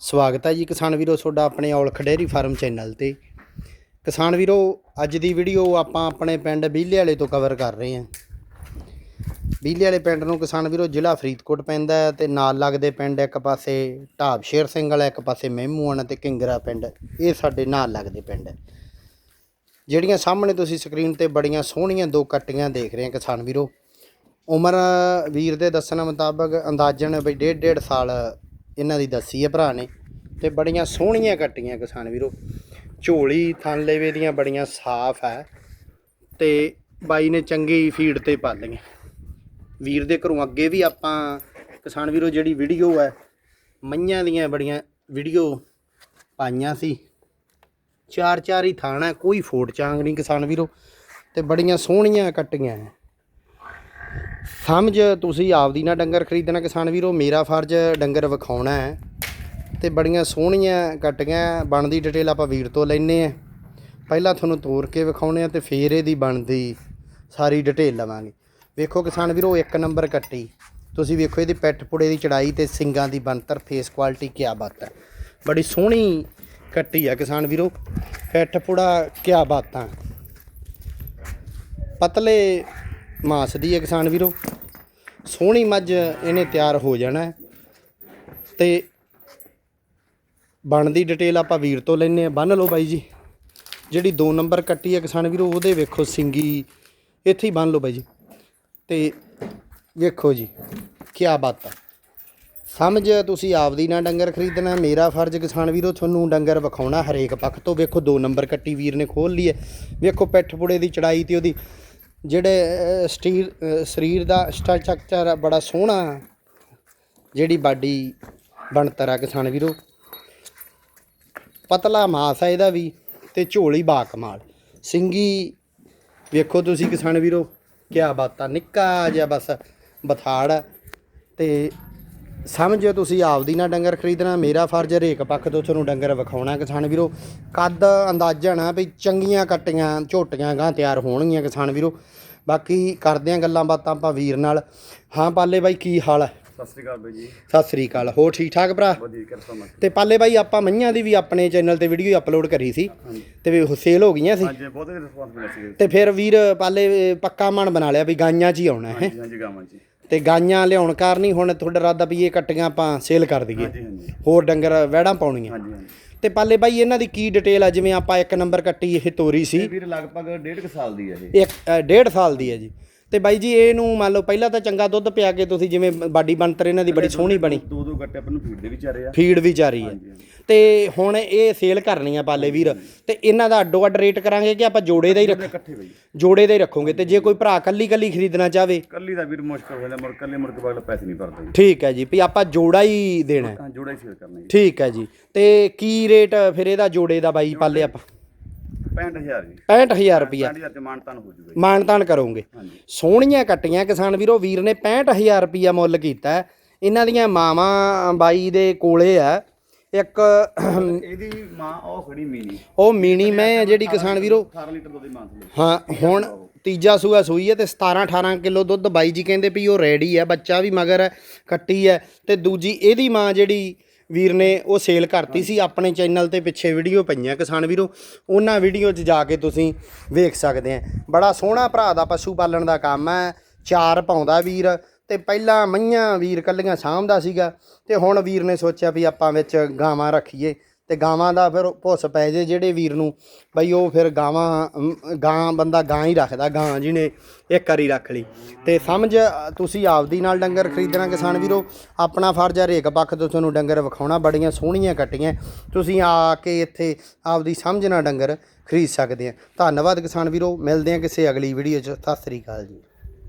ਸਵਾਗਤ ਹੈ ਜੀ ਕਿਸਾਨ ਵੀਰੋ, ਤੁਹਾਡਾ ਆਪਣੇ ਔਲਖ ਡੇਅਰੀ ਫਾਰਮ ਚੈਨਲ ਤੇ। ਕਿਸਾਨ ਵੀਰੋ, ਅੱਜ ਦੀ ਵੀਡੀਓ ਆਪਾਂ ਆਪਣੇ ਪਿੰਡ ਬੀਲੇ ਵਾਲੇ ਤੋਂ ਕਵਰ ਕਰ ਰਹੇ ਹਾਂ। ਬੀਲੇ ਵਾਲੇ ਪਿੰਡ ਨੂੰ ਕਿਸਾਨ ਵੀਰੋ, ਜ਼ਿਲ੍ਹਾ ਫਰੀਦਕੋਟ ਪੈਂਦਾ ਹੈ ਤੇ ਨਾਲ ਲੱਗਦੇ ਪਿੰਡ ਇੱਕ ਪਾਸੇ ਢਾਬ ਸ਼ੇਰ ਸਿੰਘ ਵਾਲਾ, ਇੱਕ ਪਾਸੇ ਮਹਿਮੂਆਣਾ ਤੇ ਕਿੰਗਰਾ ਪਿੰਡ। ਇਹ ਸਾਡੇ ਨਾਲ ਲੱਗਦੇ ਪਿੰਡ ਜਿਹੜੀਆਂ ਸਾਹਮਣੇ ਤੁਸੀਂ ਸਕਰੀਨ ਤੇ ਬੜੀਆਂ ਸੋਹਣੀਆਂ ਦੋ ਕੱਟੀਆਂ ਦੇਖ ਰਹੇ ਹੋ ਕਿਸਾਨ ਵੀਰੋ। ਉਮਰ ਵੀਰ ਦੇ ਦੱਸਣ ਮੁਤਾਬਕ ਅੰਦਾਜ਼ਨ ਬਈ ਡੇਢ ਡੇਢ ਸਾਲ ਇਹਨਾਂ ਦੀ ਦੱਸੀ ਹੈ ਭਰਾ ਨੇ, ਤੇ ਬੜੀਆਂ ਸੋਹਣੀਆਂ ਕੱਟੀਆਂ ਕਿਸਾਨ ਵੀਰੋ। ਝੋਲੀ ਥਣ ਲੇਵੇ ਦੀਆਂ ਬੜੀਆਂ ਸਾਫ਼ ਹੈ, ਤੇ ਬਾਈ ਨੇ ਚੰਗੀ ਫੀਡ ਤੇ ਪਾਲੀਆਂ ਵੀਰ ਦੇ ਘਰੋਂ ਅੱਗੇ ਵੀ ਆਪਾਂ ਕਿਸਾਨ ਵੀਰੋ ਜਿਹੜੀ ਵੀਡੀਓ ਹੈ, ਮਈਆਂ ਦੀਆਂ ਬੜੀਆਂ ਵੀਡੀਓ ਪਾਈਆਂ ਸੀ। ਚਾਰ ਚਾਰ ਹੀ ਥਾਣਾ ਕੋਈ ਫੋਟ ਚਾਂਗ ਨਹੀਂ ਕਿਸਾਨ ਵੀਰੋ, ਤੇ ਬੜੀਆਂ ਸੋਹਣੀਆਂ ਕੱਟੀਆਂ ਹੈ। ਸਮਝ ਤੁਸੀਂ ਆਪਦੀ ਨਾ ਡੰਗਰ ਖਰੀਦਣਾ ਕਿਸਾਨ ਵੀਰੋ, ਮੇਰਾ ਫਰਜ਼ ਡੰਗਰ ਵਿਖਾਉਣਾ ਹੈ। ਤੇ ਬੜੀਆਂ ਸੋਹਣੀਆਂ ਕੱਟੀਆਂ ਬਣਦੀ ਡਿਟੇਲ ਆਪਾਂ ਵੀਰ ਤੋਂ ਲੈਨੇ ਆ ਪਹਿਲਾਂ ਤੁਹਾਨੂੰ ਤੋੜ ਕੇ ਵਿਖਾਉਣੇ ਆ ਤੇ ਫੇਰ ਇਹਦੀ ਬਣਦੀ ਸਾਰੀ ਡਿਟੇਲ ਲਵਾਂਗੇ। ਵੇਖੋ ਕਿਸਾਨ ਵੀਰੋ, ਇੱਕ ਨੰਬਰ ਕੱਟੀ। ਤੁਸੀਂ ਵੇਖੋ ਇਹਦੀ ਪੈਟ ਪੁੜੇ ਦੀ ਚੜਾਈ ਤੇ ਸਿੰਗਾਂ ਦੀ ਬਣਤਰ ਫੇਸ ਕੁਆਲਿਟੀ ਕਿਆ ਬਾਤ ਹੈ। ਬੜੀ ਸੋਹਣੀ ਕੱਟੀ ਆ ਕਿਸਾਨ ਵੀਰੋ ਪੈਟ ਪੁੜਾ ਕਿਆ ਬਾਤਾਂ ਪਤਲੇ ਮਾਸ ਦੀ ਹੈ ਕਿਸਾਨ ਵੀਰੋ। ਸੋਹਣੀ ਮੱਝ ਇਹਨੇ ਤਿਆਰ ਹੋ ਜਾਣਾ ਹੈ। ਤੇ ਬਣਦੀ ਡਿਟੇਲ ਆਪਾਂ ਵੀਰ ਤੋਂ ਲੈਨੇ ਆ ਬੰਨ ਲਓ ਬਾਈ ਜੀ। ਜਿਹੜੀ 2 ਨੰਬਰ ਕੱਟੀ ਹੈ ਕਿਸਾਨ ਵੀਰੋ, ਉਹਦੇ ਵੇਖੋ ਸਿੰਗੀ। ਇੱਥੇ ਹੀ ਬੰਨ ਲਓ ਬਾਈ ਜੀ। ਤੇ ਵੇਖੋ ਜੀ ਕੀ ਬਾਤ ਆ ਸਮਝ ਤੁਸੀਂ ਆਪਦੀ ਨਾ ਡੰਗਰ ਖਰੀਦਣਾ। ਮੇਰਾ ਫਰਜ਼ ਕਿਸਾਨ ਵੀਰੋ, ਤੁਹਾਨੂੰ ਡੰਗਰ ਵਿਖਾਉਣਾ ਹਰੇਕ ਪੱਖ ਤੋਂ। ਵੇਖੋ 2 ਨੰਬਰ ਕੱਟੀ ਵੀਰ ਨੇ ਖੋਲ ਲਈ ਹੈ। ਵੇਖੋ ਪਿੱਠ ਪੁੜੇ ਦੀ ਚੜਾਈ ਤੇ ਉਹਦੀ ਜਿਹੜੇ ਸਟੀਰ ਸਰੀਰ ਦਾ ਸਟਰਕਚਰ ਬੜਾ ਸੋਹਣਾ, ਜਿਹੜੀ ਬਾਡੀ ਬਣਤਰ ਆ ਕਿਸਾਨ ਵੀਰੋ। ਪਤਲਾ ਮਾਸ ਆ ਇਹਦਾ ਵੀ ਤੇ ਝੋਲੀ ਬਾ ਕਮਾਲ ਸਿੰਗੀ, ਵੇਖੋ ਤੁਸੀਂ ਕਿਸਾਨ ਵੀਰੋ, ਕਿਆ ਬਾਤਾਂ, ਨਿੱਕਾ ਜਿਹਾ ਬਸ ਬਥਾੜ ਆ ਤੇ ਸਮਝੋ ਤੁਸੀਂ ਆਪਦੀ ਨਾ ਡੰਗਰ ਖਰੀਦਣਾ ਮੇਰਾ ਫਰਜ਼ ਹਰੇਕ ਪੱਖ ਤੋਂ ਤੁਹਾਨੂੰ ਡੰਗਰ ਵਿਖਾਉਣਾ ਕਿਸਾਨ ਵੀਰੋ। ਕੱਦ ਅੰਦਾਜ਼ਨ ਆ ਵੀ ਚੰਗੀਆਂ ਕੱਟੀਆਂ ਝੋਟੀਆਂ ਗਾਂ ਤਿਆਰ ਹੋਣਗੀਆਂ ਕਿਸਾਨ ਵੀਰੋ। ਬਾਕੀ ਕਰਦੇ ਆਂ ਗੱਲਾਂ ਬਾਤਾਂ ਆਪਾਂ ਵੀਰ ਨਾਲ। ਹਾਂ ਪਾਲੇ ਬਾਈ ਕੀ ਹਾਲ ਹੈ? ਸਤਿ ਸ੍ਰੀ ਅਕਾਲ ਬਾਈ ਜੀ। ਸਤਿ ਸ੍ਰੀ ਅਕਾਲ। ਹੋਰ ਠੀਕ ਠਾਕ ਭਰਾ? ਵਧੀਆ ਕਿਰਪਾ ਮਤ ਤੇ ਪਾਲੇ ਬਾਈ ਆਪਾਂ ਮਈਆਂ ਦੀ ਵੀ ਆਪਣੇ ਚੈਨਲ ਤੇ ਵੀਡੀਓ ਅਪਲੋਡ ਕਰੀ ਸੀ। ਤੇ ਉਹ ਸੇਲ ਹੋ ਗਈਆਂ ਸੀ। ਹਾਂਜੀ ਬਹੁਤ ਰਿਸਪੌਂਸ ਮਿਲਿਆ ਸੀ। ਤੇ ਫਿਰ ਵੀਰ ਪਾਲੇ ਪੱਕਾ ਮਨ ਬਣਾ ਲਿਆ ਵੀ ਗਾਈਆਂ 'ਚ ਹੀ ਆਉਣਾ ਹੈ। ਹਾਂਜੀ ਹਾਂਜੀ ਗਾਵਾਂ ਜੀ ਤੇ ਗਾਈਆਂ ਲਿਆਉਣ ਕਾਰਨ ਹੀ ਹੁਣ ਤੁਹਾਡਾ ਇਰਾਦਾ ਵੀ ਇਹ ਕੱਟੀਆਂ ਆਪਾਂ ਸੇਲ ਕਰ ਦਈਏ। ਹਾਂਜੀ ਹਾਂਜੀ। ਹੋਰ ਡੰਗਰ ਵਹਿੜਾਂ ਪਾਉਣੀਆਂ। ਹਾਂਜੀ ਹਾਂਜੀ। ਤੇ ਪਾਲੇ ਬਾਈ ਇਹਨਾਂ ਦੀ ਕੀ ਡਿਟੇਲ ਆ? ਜਿਵੇਂ ਆਪਾਂ ਇੱਕ ਨੰਬਰ ਕੱਟੀ ਇਹ ਤੋਰੀ ਸੀ। ਇਹ ਵੀਰ ਲਗਭਗ ਡੇਢ ਕੁ ਸਾਲ ਦੀ ਹੈ ਇਹ। ਇੱਕ ਅ, ਡੇਢ ਸਾਲ ਦੀ ਹੈ ਜੀ। ਤੇ ਬਾਈ ਜੀ ਇਹਨੂੰ ਮੰਨ ਲਓ ਪਹਿਲਾਂ ਤਾਂ ਚੰਗਾ ਦੁੱਧ ਪਿਆ ਕੇ ਤੁਸੀਂ ਜਿਵੇਂ ਬਾਡੀ ਬਣਤਰ ਇਹਨਾਂ ਦੀ ਬੜੀ ਸੋਹਣੀ ਬਣੀ। ਦੋ ਦੋ ਗੱਟੇ ਆਪਾਂ ਨੂੰ ਫੀਡ ਦੇ ਵਿੱਚ ਆ। ਫੀਡ ਵੀ ਜਾਰੀ ਹੈ ਤੇ ਹੁਣ ਇਹ ਸੇਲ ਕਰਨੀ ਆ ਪਾਲੇ ਵੀਰ। ਤੇ ਇਹਨਾਂ ਦਾ ਅੱਡੋ ਅੱਡ ਰੇਟ ਕਰਾਂਗੇ ਕਿ ਆਪਾਂ ਜੋੜੇ ਦਾ ਹੀ ਰੱਖ ਦੋਨੇ ਇਕੱਠੇ ਬਈ। ਜੋੜੇ ਦਾ ਹੀ ਰੱਖੋਗੇ ਤੇ ਜੇ ਕੋਈ ਭਰਾ ਕੱਲੀ ਕੱਲੀ ਖਰੀਦਣਾ ਚਾਹਵੇ ਕੱਲੀ ਦਾ ਵੀਰ ਮੁਸ਼ਕਲ ਹੋ ਜਾਂਦਾ ਮੁੜ ਕੱਲੇ ਮੁੜ ਕੇ ਬਾਅਦ ਪੈਸੇ ਨਹੀਂ ਭਰਦਾ ਠੀਕ ਹੈ ਜੀ ਵੀ ਆਪਾਂ ਜੋੜਾ ਹੀ ਦੇਣਾ। ਹੈ। ਜੋੜਾ ਹੀ ਸ਼ੇਅਰ ਕਰਨਾ ਜੀ। ਠੀਕ ਹੈ ਜੀ। ਤੇ ਕੀ ਰੇਟ ਫਿਰ ਇਹਦਾ ਜੋੜੇ ਦਾ ਬਾਈ ਪਾਲੇ ਆਪਾਂ? 65000 ਜੀ। 65000 ਰੁਪਿਆ 65000 ਤੇ ਮਾਨਤਾਨ ਹੋ ਜੂਗਾ ਮਾਨਤਾਨ ਕਰੋਗੇ। ਸੋਹਣੀਆਂ ਕੱਟੀਆਂ ਕਿਸਾਨ ਵੀਰੋ ਵੀਰ ਨੇ 65000 ਰੁਪਿਆ ਮੁੱਲ ਕੀਤਾ। ਇਹਨਾਂ ਦੀਆਂ ਮਾਵਾਂ ਬਾਈ ਦੇ ਕੋਲੇ ਆ। ਇੱਕ ਇਹਦੀ ਮਾਂ ਉਹ ਖੜੀ ਮੀਨੀ ਉਹ ਮੀਣੀ ਮੈਂ ਆ ਜਿਹੜੀ ਕਿਸਾਨ ਵੀਰੋ 18 ਲੀਟਰ ਦੁੱਧ ਦੀ ਮਾਂ ਹਾਂ ਹੁਣ ਤੀਜਾ ਸੂਆ ਸੂਈ ਹੈ ਤੇ 17 18 ਕਿਲੋ ਦੁੱਧ ਬਾਈ ਜੀ ਕਹਿੰਦੇ ਵੀ ਉਹ ਰੈਡੀ ਹੈ ਬੱਚਾ ਵੀ ਮਗਰ ਕੱਟੀ ਹੈ ਤੇ ਦੂਜੀ ਇਹਦੀ ਮਾਂ ਜਿਹੜੀ ਵੀਰ ਨੇ ਉਹ ਸੇਲ ਕਰਤੀ ਸੀ, ਆਪਣੇ ਚੈਨਲ ਤੇ ਪਿੱਛੇ ਵੀਡੀਓ ਪਈਆਂ ਕਿਸਾਨ ਵੀਰੋ। ਉਹਨਾਂ ਵੀਡੀਓ 'ਚ ਜਾ ਕੇ ਤੁਸੀਂ ਵੇਖ ਸਕਦੇ ਆ। ਬੜਾ ਸੋਹਣਾ ਭਰਾ ਦਾ ਪਸ਼ੂ ਪਾਲਣ ਦਾ ਕੰਮ ਹੈ ਚਾਰ ਪਾਉਂਦਾ ਵੀਰ ਤੇ ਪਹਿਲਾਂ ਮਈਆਂ ਵੀਰ ਕੱਲੀਆਂ ਸਾਂਭਦਾ ਸੀਗਾ ਤੇ ਹੁਣ ਵੀਰ ਨੇ ਸੋਚਿਆ ਵੀ ਆਪਾਂ ਵਿੱਚ ਗਾਵਾਂ ਰੱਖੀਏ। ਤੇ ਗਾਵਾਂ ਦਾ ਫਿਰ ਭੁੱਸ ਪੈ ਜੇ ਜਿਹੜੇ ਵੀਰ ਨੂੰ, ਬਈ ਉਹ ਫਿਰ ਗਾਵਾਂ ਗਾਂ, ਬੰਦਾ ਗਾਂ ਹੀ ਰੱਖਦਾ, ਗਾਂ ਜਿਹਨੇ ਇੱਕ ਵਾਰੀ ਰੱਖ ਲਈ। ਤੇ ਸਮਝ, ਤੁਸੀਂ ਆਪਦੀ ਨਾਲ ਡੰਗਰ ਖਰੀਦਣਾ ਕਿਸਾਨ ਵੀਰੋ, ਆਪਣਾ ਫਰਜ਼ ਹੈ ਹਰੇਕ ਪੱਖ ਤੋਂ ਤੁਹਾਨੂੰ ਡੰਗਰ ਵਿਖਾਉਣਾ, ਬੜੀਆਂ ਸੋਹਣੀਆਂ ਕੱਟੀਆਂ। ਤੁਸੀਂ ਆ ਕੇ ਇੱਥੇ ਆਪਦੀ ਸਮਝ ਨਾਲ ਡੰਗਰ ਖਰੀਦ ਸਕਦੇ ਆ। ਧੰਨਵਾਦ ਕਿਸਾਨ ਵੀਰੋ, ਮਿਲਦੇ ਆ ਕਿਸੇ ਅਗਲੀ ਵੀਡੀਓ 'ਚ, ਸਤਿ ਸ੍ਰੀ ਅਕਾਲ ਜੀ।